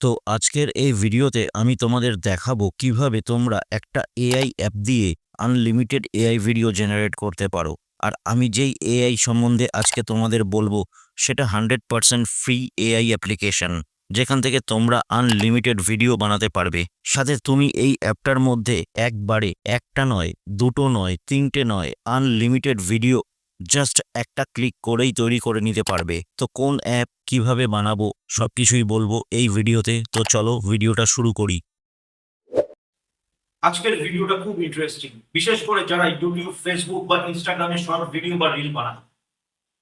তো আজকের এই ভিডিওতে আমি তোমাদের দেখাবো কীভাবে তোমরা একটা এআই অ্যাপ দিয়ে আনলিমিটেড এআই ভিডিও জেনারেট করতে পারো। আর আমি যেই এআই সম্বন্ধে আজকে তোমাদের বলব, সেটা hundred percent free AI application যেখান থেকে তোমরা আনলিমিটেড ভিডিও বানাতে পারবে। সাথে তুমি এই অ্যাপটার মধ্যে একবারে একটা নয়, দুটো নয়, তিনটে নয় আনলিমিটেড ভিডিও জাস্ট একটা ক্লিক করেই তৈরি করে নিতে পারবে। তো কোন অ্যাপ কীভাবে বানাবো, সবকিছুই বলব এই ভিডিওতে। তো চলো ভিডিওটা শুরু করি। আজকের ভিডিওটা খুব ইন্টারেস্টিং বিশেষ করে যারা ইউটিউব ফেসবুক বা ইনস্টাগ্রামে শর্ট ভিডিও বা রিল বানায়।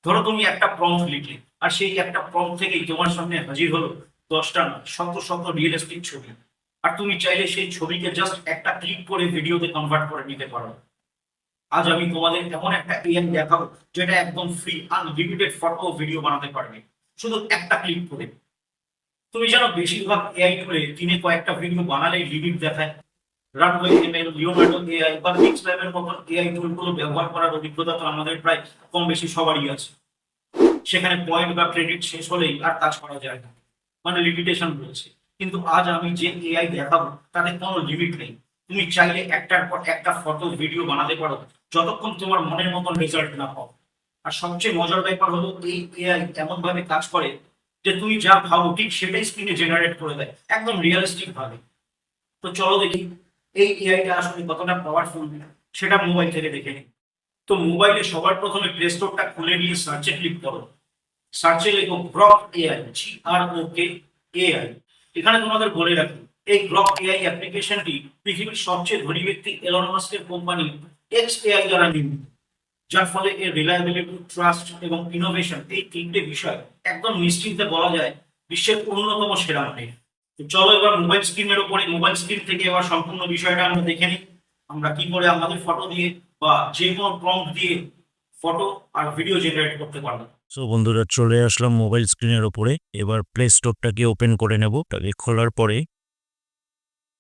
ধরো তুমি একটা প্রম্পট লিখলে, আর সেই একটা প্রম্পট থেকেই তোমার সামনে হাজির হলো দশটা না, শত শত রিয়েলিস্টিক ছবি। আর তুমি চাইলে সেই ছবিকে জাস্ট একটা ক্লিক করে ভিডিওতে কনভার্ট করে নিতে পারো। আজ আমি তোমাদের এমন একটা এআই দেখাবো যেটা একদম ফ্রি আনলিমিটেড ফটো ও ভিডিও বানাতে পারবে। শুধু একটা ক্লিক করে। তুমি জানো বেশিরভাগ এআই টুলে দিনে কয়েকটা ভিডিও বানালেই লিমিট দেখায়। এআই বা ব্যবহার করার অভিজ্ঞতা তো আমাদের প্রায় কম বেশি সবারই আছে। সেখানে পয়েন্ট বা ক্রেডিট শেষ হলেই আর কাজ করা যায় না। মানে লিমিটেশন রয়েছে। কিন্তু আজ আমি যে এআই দেখাবো, তাতে কোনো লিমিট নেই। তুমি চাইলে একটার পর একটা ফটো ভিডিও বানাতে পারো, যতক্ষণ তোমার মনের মতন রেজাল্ট না পাও। আর সবচেয়ে মজার ব্যাপার হলো, এই এআই এমন ভাবে কাজ করে যে তুমি যা ভাবো, ঠিক সেটাই স্ক্রিনে জেনারেট করে দেয়, একদম রিয়েলিস্টিক ভাবে। তো চলো দেখি, এই এআইটা আসলে কতটা পাওয়ারফুল সেটা মোবাইল থেকে দেখে নিই। তো মোবাইলে সবার প্রথমে প্লে স্টোরটা খুলে নিয়ে সার্চে ক্লিক করো। সার্চে লেখো Grok AI G R O K AI এখানে তোমাদের বলে রাখি এই গ্রক এআই অ্যাপ্লিকেশনটি পৃথিবীর সবচেয়ে ধনী ব্যক্তি এলন মাস্কের কোম্পানি এক্স এআই দ্বারা নির্মিত, যার ফলে এর রিলায়েবিলিটি ট্রাস্ট এবং ইনোভেশন এই তিনটে বিষয় একদম নিশ্চিন্তে বলা যায় বিশ্বের অন্যতম সেরা মানের। তো চলো এবার মোবাইল স্ক্রিনের উপরে মোবাইল স্ক্রিন থেকে এবার সম্পূর্ণ বিষয়টা আমরা দেখে নিই। আমরা কি করে আমাদের ফটো দিয়ে বা যে কোনো প্রম্পট দিয়ে ফটো আর ভিডিও জেনারেট করতে পারব সো বন্ধুরা, চলে আসলাম মোবাইল স্ক্রিনের ওপরে এবার প্লে স্টোরটাকে ওপেন করে নেব। তাকে খোলার পরে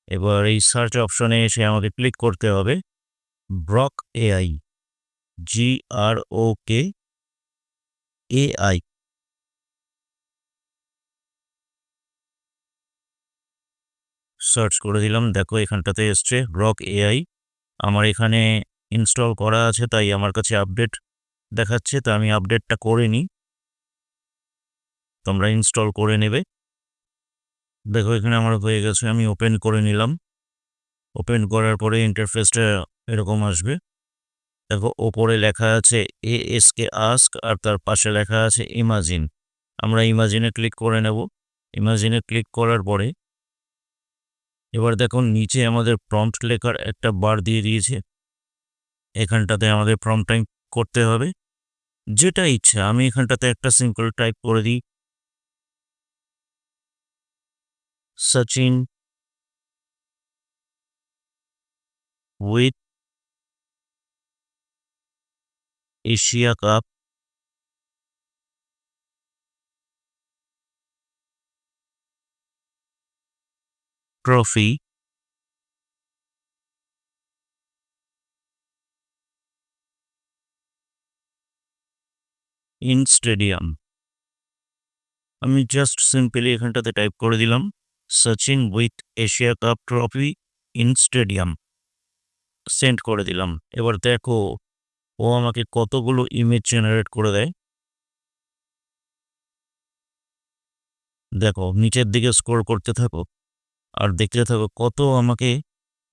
এবার এই সার্চ অপশনে এসে আমাকে ক্লিক করতে হবে। Grok AI G R O K AI search করে দিলাম, দেখো এখানটাতে এসছে ব্রক এআই আমার এখানে ইনস্টল করা আছে, তাই আমার কাছে আপডেট দেখাচ্ছে, তা আমি আপডেটটা করে নিই। তোমরা ইনস্টল করে নেবে। দেখো, এখানে আমার হয়ে গেছে, আমি ওপেন করে নিলাম। ওপেন করার পরে ইন্টারফেসটা এরকম আসবে। দেখো, ওপরে লেখা আছে এ এস কে আস্ক আর তার পাশে লেখা আছে ইমাজিন আমরা ইমাজিনে ক্লিক করে নেব। ইমাজিনে ক্লিক করার পরে এবার দেখো, নিচে আমাদের প্রম্পট লেখার একটা বার দিয়ে দিয়েছে। এখানটাতে আমাদের প্রম্পট টাইপ করতে হবে। যেটা ইচ্ছা, আমি এখানটাতে একটা সিম্পল টাইপ করে দিই। Sachin with Asia Cup trophy in stadium. আমি জাস্ট সিম্পলি এখানটাতে টাইপ করে দিলাম। Sachin with Asia Cup trophy in stadium send করে দিলাম। এবার দেখো, ও আমাকে কতগুলো ইমেজ জেনারেট করে দেয়। দেখো, নিচের দিকে স্কোর করতে থাকো আর দেখতে থাকো কত আমাকে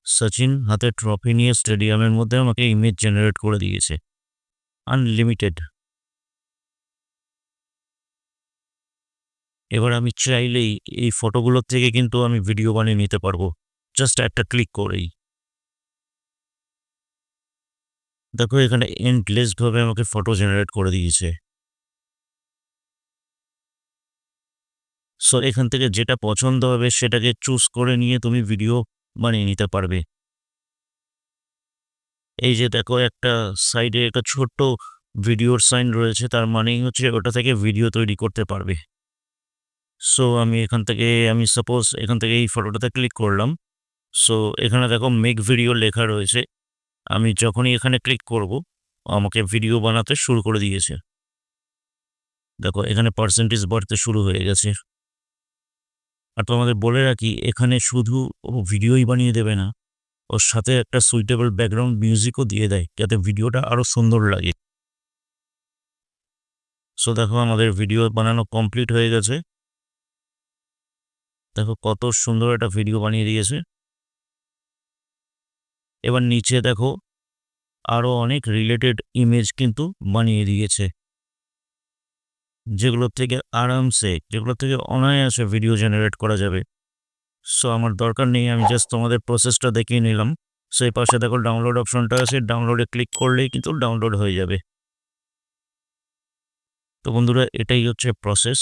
সচিন হাতে ট্রফি নিয়ে স্টেডিয়ামের মধ্যে আমাকে ইমেজ জেনারেট করে দিয়েছে। আনলিমিটেড এবার আমি চাইলেই এই ফটোগুলোর থেকে কিন্তু আমি ভিডিও বানিয়ে নিতে পারব। জাস্ট একটা ক্লিক করেই। দেখো, এখানে এন্ডলেসভাবে আমাকে ফটো জেনারেট করে দিয়েছে। সো এখান থেকে যেটা পছন্দ হবে সেটাকে চুজ করে নিয়ে তুমি ভিডিও বানিয়ে নিতে পারবে। এই যে দেখো, একটা সাইডে একটা ছোট্ট ভিডিওর সাইন রয়েছে, তার মানেই হচ্ছে ওটা থেকে ভিডিও তৈরি করতে পারবে। সো আমি এখান থেকে, আমি সাপোজ এখান থেকে এই ফটোটাতে ক্লিক করলাম। সো এখানে দেখো মেক ভিডিও লেখা রয়েছে। আমি যখনই এখানে ক্লিক করব, আমাকে ভিডিও বানাতে শুরু করে দিয়েছে। দেখো, এখানে পার্সেন্টেজ বাড়তে শুরু হয়ে গেছে। আর তোমাদের বলে রাখি, এখানে শুধু ও ভিডিওই বানিয়ে দেবে না, ওর সাথে একটা সুইটেবল ব্যাকগ্রাউন্ড মিউজিকও দিয়ে দেয়, যাতে ভিডিওটা আরও সুন্দর লাগে। সো দেখো আমাদের ভিডিও বানানো কমপ্লিট হয়ে গেছে। দেখো কত সুন্দর একটা ভিডিও বানিয়ে দিয়েছে। এবার নিচে দেখো আরও অনেক রিলেটেড ইমেজ কিন্তু বানিয়ে দিয়েছে। যেগুলোর থেকে আরামসে, যেগুলোর থেকে অনায়াসে ভিডিও জেনারেট করা যাবে। সো আমার দরকার নেই, আমি জাস্ট তোমাদের প্রসেসটা দেখিয়ে নিলাম। সেই পাশে দেখো ডাউনলোড অপশনটা আছে ডাউনলোডে ক্লিক করলেই কিন্তু ডাউনলোড হয়ে যাবে। তো বন্ধুরা, এটাই হচ্ছে প্রসেস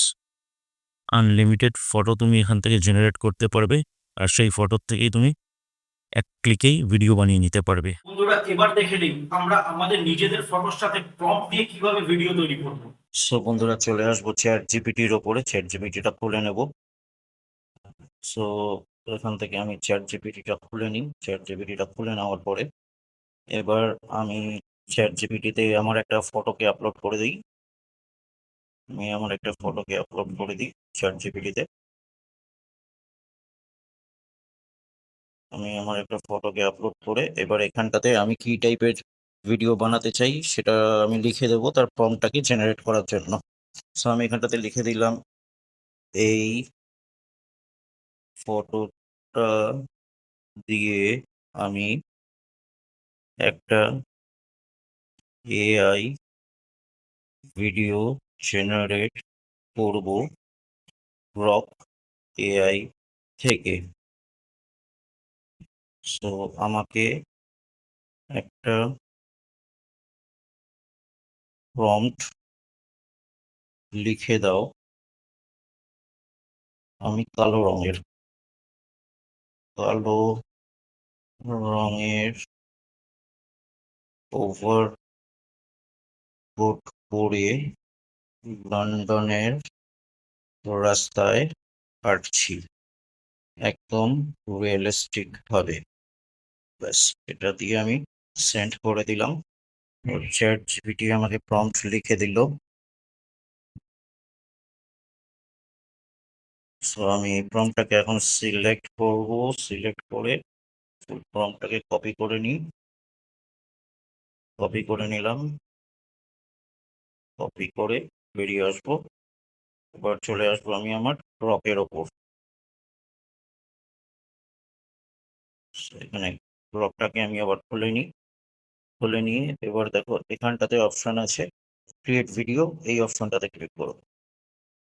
আনলিমিটেড ফটো তুমি এখান থেকে জেনারেট করতে পারবে। আর সেই ফটোর থেকেই তুমি এক ক্লিকেই ভিডিও বানিয়ে নিতে পারবে। বন্ধুরা এবার দেখে নিই আমরা আমাদের নিজেদের ফটোর সাথে প্রম্পট দিয়ে কীভাবে ভিডিও তৈরি করব। সো বন্ধুরা চলে আসব চ্যাট জিপিটির ওপরে। চ্যাট জিপিটিটা খুলে নেব। সো এখান থেকে আমি চ্যাট জিপিটিটা খুলে নিই। চ্যাট জিপিটিটা খুলে নেওয়ার পরে এবার আমি চ্যাট জিপিটিতে আমার একটা ফটোকে আপলোড করে দিই। আমি আমার একটা ফটোকে আপলোড করে দিই চ্যাট জিপিটিতে আমি আমার একটা ফটোকে আপলোড করে এবার এখানটাতে আমি কি টাইপের ভিডিও বানাতে চাই সেটা আমি লিখে দেবো তার ফর্মটাকে জেনারেট করার জন্য। সো আমি এখানটাতে লিখে দিলাম এই ফটোটা দিয়ে আমি একটা এআই ভিডিও জেনারেট করব রক এআই থেকে। সো আমাকে একটা প্রম্পট লিখে দাও। আমি কালো রঙের। কালো রঙের ওভার কোট পরে লন্ডনের রাস্তায় হাঁটছি। একদম রিয়েলিস্টিক ভাবে। ব্যাস এটা দিয়ে আমি সেন্ড করে দিলাম। চ্যাট জিপিটি আমাকে প্রম্পট লিখে দিল। সো আমি এই প্রম্পটটাকে এখন সিলেক্ট করব। সিলেক্ট করে ফুল প্রম্পটটাকে কপি করে নিই। কপি করে নিলাম। কপি করে বেরিয়ে আসব। এবার চলে আসব আমি আমার রকের ওপর। এখানে রকটাকে আমি আবার খুলে নিই। খুলে নিয়ে এবার দেখো এখানটাতে অপশন আছে ক্রিয়েট ভিডিও এই অপশনটাতে ক্লিক করো।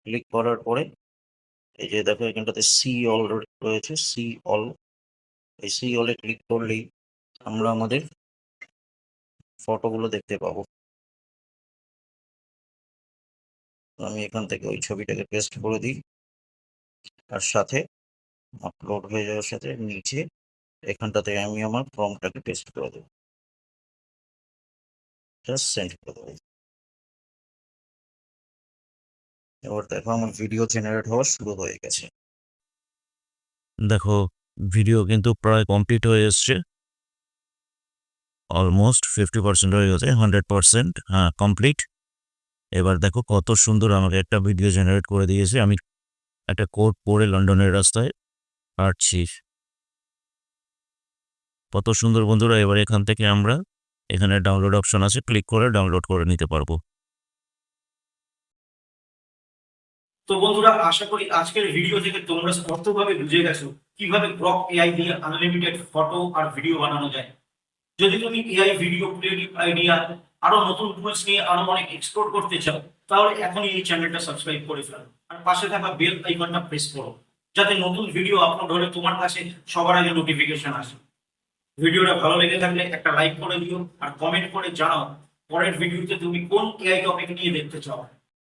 ক্লিক করার পরে এই যে দেখো এখানটাতে সি অল রয়েছে সি অল এই সি অলে ক্লিক করলেই আমরা আমাদের ফটোগুলো দেখতে পাবো। আমি এখান থেকে ওই ছবিটাকে পেস্ট করে দিই। আর সাথে আপলোড হয়ে যাওয়ার সাথে নিচে এখানটাতে আমি আমার ফর্মটাকে পেস্ট করে দেবো। জাস্ট সেন্ড করে দেবো। এবার দেখো আমার ভিডিও জেনারেট হওয়া শুরু হয়ে গেছে। দেখো ভিডিও কিন্তু প্রায় কমপ্লিট হয়ে এসছে। অলমোস্ট ফিফটি পার্সেন্ট হয়ে গেছে হান্ড্রেড পার্সেন্ট হ্যাঁ কমপ্লিট এবার দেখো কত সুন্দর আমাকে একটা ভিডিও জেনারেট করে দিয়েছে। আমি একটা কোড পরে লন্ডনের রাস্তায় হাঁটছি কত সুন্দর বন্ধুরা, এবার এখান থেকে আমরা এখানে ডাউনলোড অপশন আছে ক্লিক করে ডাউনলোড করে নিতে পারব। তো বন্ধুরা, আশা করি আজকের ভিডিও থেকে তোমরা স্পষ্টভাবে বুঝে গেছো কীভাবে গ্রক এআই দিয়ে আনলিমিটেড ফটো আর ভিডিও বানানো যায়। যদি তুমি এআই ভিডিও ক্রিয়েটিভ আইডিয়া আরও নতুন টুলস নিয়ে আরও অনেক এক্সপ্লোর করতে চাও, তাহলে এখনই এই চ্যানেলটা সাবস্ক্রাইব করে ফেলো। আর পাশে থাকা বেল আইকনটা প্রেস করো, যাতে নতুন ভিডিও আপলোড হলে তোমার কাছে সবার আগে নোটিফিকেশন আসে। ভিডিওটা ভালো লেগে থাকলে একটা লাইক করে দিও, আর কমেন্ট করে জানাও, পরের ভিডিওতে তুমি কোন এআই টপিক নিয়ে দেখতে চাও।